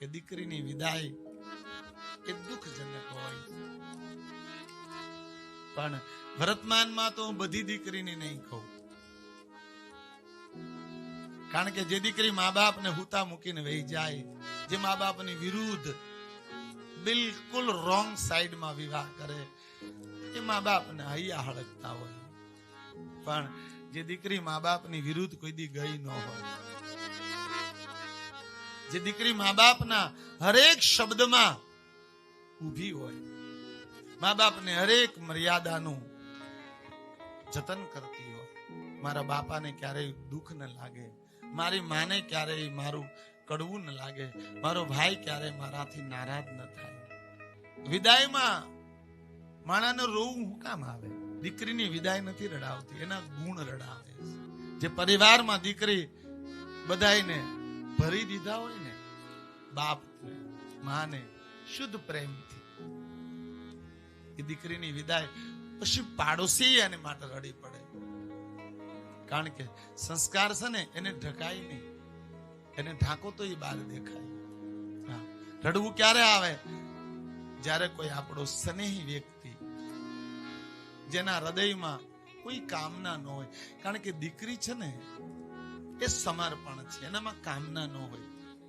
કે દીકરીની વિદાય એ દુઃખજનક હોય. પણ વર્તમાનમાં તો હું બધી દીકરીને નહીં કહું. કારણ કે જે દીકરી મા બાપને હુતા મૂકીને વહી જાય, જે મા બાપની વિરુદ્ધ બિલકુલ રોંગ સાઈડમાં વિવાહ કરે, એ મા બાપને હૈયા હળગતા હોય. પણ જે દીકરી મા બાપની વિરુદ્ધ કોઈ દી ગઈ ન હોય. જે દીકરી મા બાપના હરેક શબ્દમાં ઊભી હોય. મા બાપને હરેક મર્યાદાનું જતન કરતી હોય. મારા બાપાને ક્યારેય દુઃખ ન લાગે. મારી માને ક્યારેય મારું કડવું ન લાગે. મારો ભાઈ ક્યારેય મારાથી નારાજ ન થાય. વિદાયમાં માણાને રોવું હું કામ આવે? દીકરીની વિદાય નથી રડાવતી. એના ગુણ રડાવે જે પરિવારમાં દીકરી બધાયને ભરી દીધા હોય ને, બાપ માને શુદ્ધ પ્રેમથી. એ દીકરીની વિદાય પછી પાડોશી એને માટે રડી પડે. કારણ કે સંસ્કાર છે ને, એને ઢકાય નહીં. એને ઢાંકો તો એ બહાર દેખાય. રડવું ક્યારે આવે? જ્યારે કોઈ આપણો સ્નેહી વ્યક્તિ જેના હૃદયમાં કોઈ કામના ન હોય. કારણ કે દીકરી છે ને એ સમર્પણ છે. એનામાં કામના ન હોય.